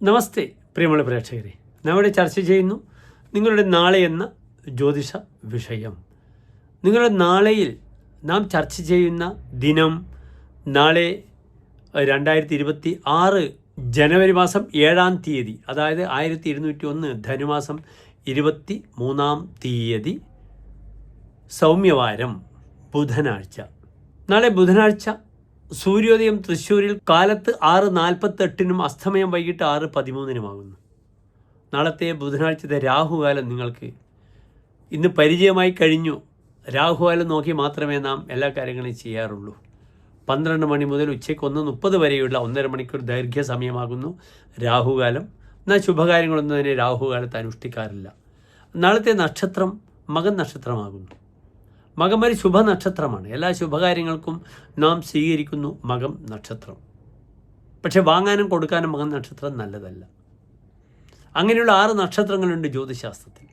നമസ്തേ പ്രിയമുള്ള പ്രേക്ഷകരെ. നമ്മുടെ ചർച്ച ചെയ്യുന്നു നിങ്ങളുടെ നാളെ എന്ന ജ്യോതിഷ വിഷയം. നിങ്ങളുടെ നാളെയിൽ നാം ചർച്ച ചെയ്യുന്ന ദിനം നാളെ രണ്ടായിരത്തി ഇരുപത്തി ആറ് ജനുവരി മാസം ഏഴാം തീയതി അതായത് ആയിരത്തി ഇരുന്നൂറ്റി ഒന്ന് ധനുമാസം ഇരുപത്തി മൂന്നാം തീയതി സൗമ്യവാരം ബുധനാഴ്ച. നാളെ ബുധനാഴ്ച സൂര്യോദയം തൃശ്ശൂരിൽ കാലത്ത് ആറ് നാൽപ്പത്തെട്ടിനും അസ്തമയം വൈകിട്ട് ആറ് പതിമൂന്നിനുമാകുന്നു നാളത്തെ ബുധനാഴ്ചത്തെ രാഹുകാലം നിങ്ങൾക്ക് ഇന്ന് പരിചയമായി കഴിഞ്ഞു. രാഹുകാലം നോക്കി മാത്രമേ നാം എല്ലാ കാര്യങ്ങളും ചെയ്യാറുള്ളൂ. പന്ത്രണ്ട് മണി മുതൽ ഉച്ചയ്ക്ക് ഒന്ന് മുപ്പത് വരെയുള്ള ഒന്നര മണിക്കൂർ ദൈർഘ്യ സമയമാകുന്നു രാഹുകാലം. എന്നാൽ ശുഭകാര്യങ്ങളൊന്നും തന്നെ രാഹുകാലത്ത് അനുഷ്ഠിക്കാറില്ല. നാളത്തെ നക്ഷത്രം മകൻ നക്ഷത്രമാകുന്നു. മകം ഒരു ശുഭനക്ഷത്രമാണ്. എല്ലാ ശുഭകാര്യങ്ങൾക്കും നാം സ്വീകരിക്കുന്നു മകം നക്ഷത്രം. പക്ഷെ വാങ്ങാനും കൊടുക്കാനും മകം നക്ഷത്രം നല്ലതല്ല. അങ്ങനെയുള്ള ആറ് നക്ഷത്രങ്ങളുണ്ട് ജ്യോതിശാസ്ത്രത്തിൽ.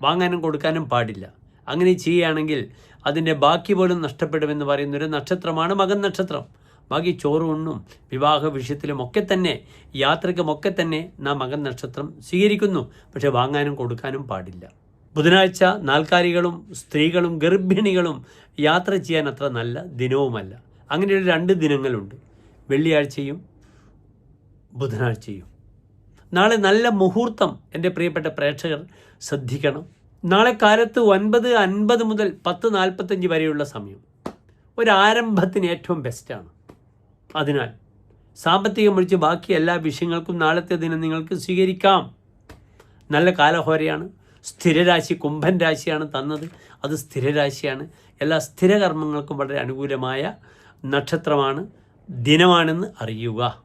വാങ്ങാനും കൊടുക്കാനും പാടില്ല. അങ്ങനെ ചെയ്യുകയാണെങ്കിൽ അതിന്റെ ബാക്കി പോലും നഷ്ടപ്പെടുമെന്ന് പറയുന്ന ഒരു നക്ഷത്രമാണ് മകൻ നക്ഷത്രം. ബാക്കി ചോറുണ്ണും വിവാഹ വിഷയത്തിലും ഒക്കെ തന്നെ യാത്രയ്ക്കുമൊക്കെ തന്നെ നാം മകൻ നക്ഷത്രം സ്വീകരിക്കുന്നു. പക്ഷെ വാങ്ങാനും കൊടുക്കാനും പാടില്ല. ബുധനാഴ്ച നാൽക്കാലികളും സ്ത്രീകളും ഗർഭിണികളും യാത്ര ചെയ്യാൻ അത്ര നല്ല ദിനവുമല്ല. അങ്ങനെയുള്ള രണ്ട് ദിനങ്ങളുണ്ട്. വെള്ളിയാഴ്ചയും ബുധനാഴ്ചയും. നാളെ നല്ല മുഹൂർത്തം എന്റെ പ്രിയപ്പെട്ട പ്രേക്ഷകർ ശ്രദ്ധിക്കണം. നാളെ കാലത്ത് ഒൻപത് അൻപത് മുതൽ പത്ത് നാൽപ്പത്തഞ്ച് വരെയുള്ള സമയം. ഒരാരംഭത്തിന് ഏറ്റവും ബെസ്റ്റാണ് അതിനാൽ സാമ്പത്തികം ഒഴിച്ച് ബാക്കി എല്ലാ വിഷയങ്ങൾക്കും നാളത്തെ ദിനം നിങ്ങൾക്ക് സ്വീകരിക്കാം. നല്ല കാലഹോരയാണ്. സ്ഥിരരാശി കുംഭൻ രാശിയാണ് തന്നത്. അത് സ്ഥിരരാശിയാണ്. എല്ലാ സ്ഥിരകർമ്മങ്ങൾക്കും വളരെ അനുകൂലമായ നക്ഷത്രമാണ് ദിനമാണെന്ന് അറിയുക.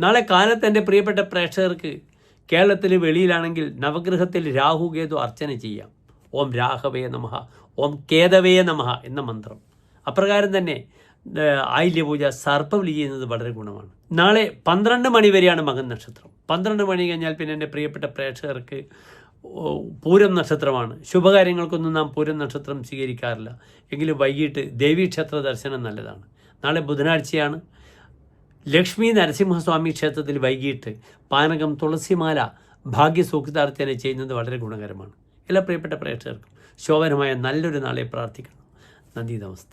നാളെ കാലത്ത് എന്റെ പ്രിയപ്പെട്ട പ്രേക്ഷകർക്ക് കേരളത്തിൽ വെളിയിലാണെങ്കിൽ നവഗ്രഹത്തിൽ രാഹുകേതു അർച്ചന ചെയ്യാം. ഓം രാഘവേ നമഃ ഓം കേതവേ നമഃ എന്ന മന്ത്രം. അപ്രകാരം തന്നെ ആയില്യപൂജ സർപ്പബലി ചെയ്യുന്നത് വളരെ ഗുണമാണ്. നാളെ പന്ത്രണ്ട് മണി വരെയാണ് മകൻ നക്ഷത്രം. പന്ത്രണ്ട് മണി കഴിഞ്ഞാൽ പിന്നെ എന്റെ പ്രിയപ്പെട്ട പ്രേക്ഷകർക്ക് പൂരം നക്ഷത്രമാണ്. ശുഭകാര്യങ്ങൾക്കൊന്നും നാം പൂരം നക്ഷത്രം സ്വീകരിക്കാറില്ല. എങ്കിലും വൈകിട്ട് ദേവീക്ഷേത്ര ദർശനം നല്ലതാണ്. നാളെ ബുധനാഴ്ചയാണ്. ലക്ഷ്മി നരസിംഹസ്വാമി ക്ഷേത്രത്തിൽ വൈകിട്ട് പാനകം തുളസിമാല ഭാഗ്യസൂക്താർത്ഥന ചെയ്യുന്നത് വളരെ ഗുണകരമാണ്. എല്ലാ പ്രിയപ്പെട്ട പ്രേക്ഷകർക്കും ശോഭനമായ നല്ലൊരു നാളെ പ്രാർത്ഥിക്കുന്നു. നന്ദി നമസ്തേ.